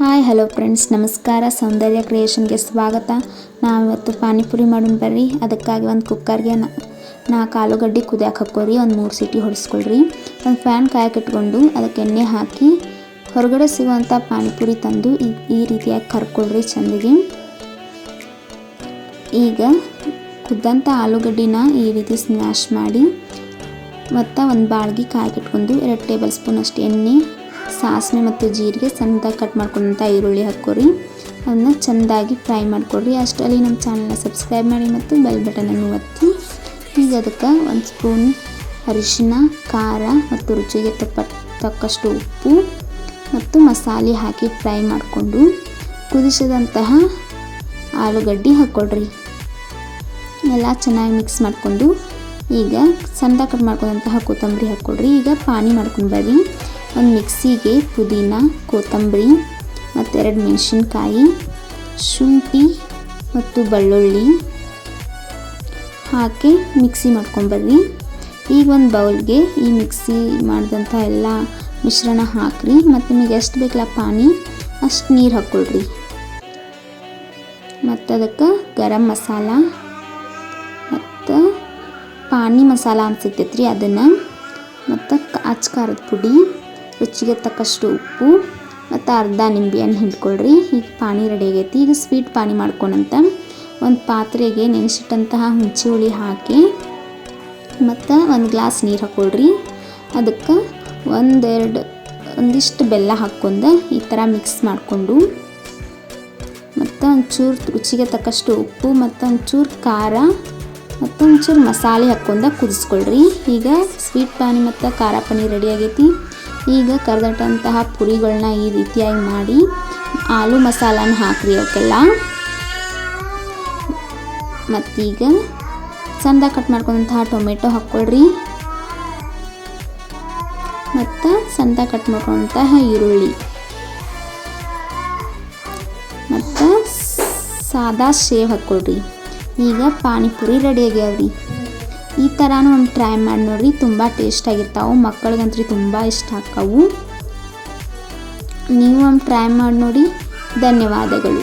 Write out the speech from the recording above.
Hi, hello friends. ನಮಸ್ಕಾರ. ಸೌಂದರ್ಯ ಕ್ರಿಯೇಷನ್ಗೆ ಸ್ವಾಗತ. ನಾವಿವತ್ತು ಪಾನಿಪುರಿ ಮಾಡೋಣ ಬರ್ರಿ. ಅದಕ್ಕಾಗಿ ಒಂದು ಕುಕ್ಕರ್ಗೆ ನಾಲ್ಕು ಆಲೂಗಡ್ಡೆ ಕುದಿಯಕ್ಕೆ ಹಾಕೋರಿ ಒಂದು ಮೂರು ಸೀಟಿ ಹೊಡಿಸ್ಕೊಳ್ರಿ. ಒಂದು ಫ್ಯಾನ್ ಕಾಯಕ್ಕೆ ಇಟ್ಕೊಂಡು ಅದಕ್ಕೆ ಎಣ್ಣೆ ಹಾಕಿ ಹೊರಗಡೆ ಸಿಗುವಂಥ ಪಾನಿಪುರಿ ತಂದು ಈ ರೀತಿಯಾಗಿ ಕರ್ಕೊಳ್ರಿ ಚೆಂದಿಗೆ. ಈಗ ಕುದ್ದಂಥ ಆಲೂಗಡ್ಡಿನ ಈ ರೀತಿ ಸ್ಮ್ಯಾಶ್ ಮಾಡಿ, ಮತ್ತು ಒಂದು ಬಾಳ್ಗಿ ಕಾಯಕ್ಕಿಟ್ಕೊಂಡು ಎರಡು ಟೇಬಲ್ ಸ್ಪೂನ್ ಅಷ್ಟು ಎಣ್ಣೆ ಸಾಸಿವೆ ಮತ್ತು ಜೀರಿಗೆ ಸಣ್ಣದಾಗಿ ಕಟ್ ಮಾಡ್ಕೊಂಡಂಥ ಈರುಳ್ಳಿ ಹಾಕ್ಕೊರಿ. ಅದನ್ನ ಚೆಂದಾಗಿ ಫ್ರೈ ಮಾಡ್ಕೊಡ್ರಿ. ಅಷ್ಟರಲ್ಲಿ ನಮ್ಮ ಚಾನಲ್ನ ಸಬ್ಸ್ಕ್ರೈಬ್ ಮಾಡಿ ಮತ್ತು ಬೆಲ್ ಬಟನನ್ನು ಒತ್ತಿ. ಈಗ ಅದಕ್ಕೆ ಒಂದು ಸ್ಪೂನ್ ಅರಿಶಿನ, ಖಾರ ಮತ್ತು ರುಚಿಗೆ ತಪ್ಪ, ತಕ್ಕಷ್ಟು ಉಪ್ಪು ಮತ್ತು ಮಸಾಲೆ ಹಾಕಿ ಫ್ರೈ ಮಾಡಿಕೊಂಡು ಕುದಿಸಿದಂತಹ ಆಲೂಗಡ್ಡೆ ಹಾಕ್ಕೊಡ್ರಿ. ಎಲ್ಲ ಚೆನ್ನಾಗಿ ಮಿಕ್ಸ್ ಮಾಡಿಕೊಂಡು ಈಗ ಸಣ್ಣ ಕಟ್ ಮಾಡ್ಕೊಂಡಂತಹ ಕೊತ್ತಂಬರಿ ಹಾಕ್ಕೊಡ್ರಿ. ಈಗ ಪಾನಿ ಮಾಡ್ಕೊಂಡು ಬರ್ರಿ. ಒಂದು ಮಿಕ್ಸಿಗೆ ಪುದೀನ, ಕೊತ್ತಂಬರಿ, ಮತ್ತೆರಡು ಮೆಣಸಿನ್ಕಾಯಿ, ಶುಂಠಿ ಮತ್ತು ಬೆಳ್ಳುಳ್ಳಿ ಹಾಕಿ ಮಿಕ್ಸಿ ಮಾಡ್ಕೊಂಬರ್ರಿ. ಈಗ ಒಂದು ಬೌಲ್ಗೆ ಈ ಮಿಕ್ಸಿ ಮಾಡಿದಂಥ ಎಲ್ಲ ಮಿಶ್ರಣ ಹಾಕ್ರಿ. ಮತ್ತು ನಿಮಗೆ ಎಷ್ಟು ಬೇಕಲ್ಲ ಪಾನಿ, ಅಷ್ಟು ನೀರು ಹಾಕ್ಕೊಳ್ರಿ ಮತ್ತು ಅದಕ್ಕೆ ಗರಂ ಮಸಾಲ ಮತ್ತು ಪಾನಿ ಮಸಾಲ ಅಂತ ಸಿಗ್ತೈತೆ ರೀ ಅದನ್ನು. ಮತ್ತು ಅಚ್ಚ ಖಾರದ ಪುಡಿ. ರುಚಿಗೆ ತಕ್ಕಷ್ಟು ಉಪ್ಪು ಮತ್ತು ಅರ್ಧ ನಿಂಬೆಹಣ್ಣು ಹಿಂಡ್ಕೊಳ್ರಿ. ಈಗ ಪಾನಿ ರೆಡಿ ಆಗೈತಿ. ಈಗ ಸ್ವೀಟ್ ಪಾನಿ ಮಾಡ್ಕೊಳಂತ ಒಂದು ಪಾತ್ರೆಗೆ ನೆನೆಸಿಟ್ಟಂತಹ ಹುಣಸೆ ಹುಳಿ ಹಾಕಿ ಮತ್ತು ಒಂದು ಗ್ಲಾಸ್ ನೀರು ಹಾಕ್ಕೊಳ್ರಿ ಅದಕ್ಕೆ ಒಂದೆರಡು, ಒಂದಿಷ್ಟು ಬೆಲ್ಲ ಹಾಕ್ಕೊಂಡು ಈ ಥರ ಮಿಕ್ಸ್ ಮಾಡಿಕೊಂಡು ಮತ್ತು ಒಂಚೂರು ರುಚಿಗೆ ತಕ್ಕಷ್ಟು ಉಪ್ಪು ಮತ್ತು ಒಂಚೂರು ಖಾರ ಮತ್ತು ಒಂಚೂರು ಮಸಾಲೆ ಹಾಕ್ಕೊಂಡು ಕುದಿಸ್ಕೊಳ್ರಿ. ಈಗ ಸ್ವೀಟ್ ಪಾನಿ ಮತ್ತು ಖಾರ ಪಾನಿ ರೆಡಿ ಆಗೈತಿ. ಈಗ ಕರೆದಟ್ಟಂತಹ ಪುರಿಗಳನ್ನ ಈ ರೀತಿಯಾಗಿ ಮಾಡಿ ಆಲೂ ಮಸಾಲಾನ ಹಾಕ್ರಿ ಅವಕ್ಕೆಲ್ಲ ಮತ್ತೀಗ ಚಂದ ಕಟ್ ಮಾಡ್ಕೊಂಡಂತಹ ಟೊಮೆಟೊ ಹಾಕ್ಕೊಳ್ರಿ. ಮತ್ತು ಚಂದ ಕಟ್ ಮಾಡ್ಕೊಂಡಂತಹ ಈರುಳ್ಳಿ. ಮತ್ತು ಸಾದಾ ಶೇವ್ ಹಾಕ್ಕೊಳ್ರಿ. ಈಗ ಪಾನಿಪುರಿ ರೆಡಿ ಆಗ್ಯಾವ್ರಿ. ಈ ಥರನೂ ಒಂದು ಟ್ರೈ ಮಾಡಿ ನೋಡ್ರಿ, ತುಂಬ ಟೇಸ್ಟ್ ಆಗಿರ್ತಾವೆ ಮಕ್ಕಳಿಗಂತೂ ತುಂಬ ಇಷ್ಟ ಆಕ್ಕವು ನೀವು ಒಂದು ಟ್ರೈ ಮಾಡಿ ನೋಡಿ, ಧನ್ಯವಾದಗಳು.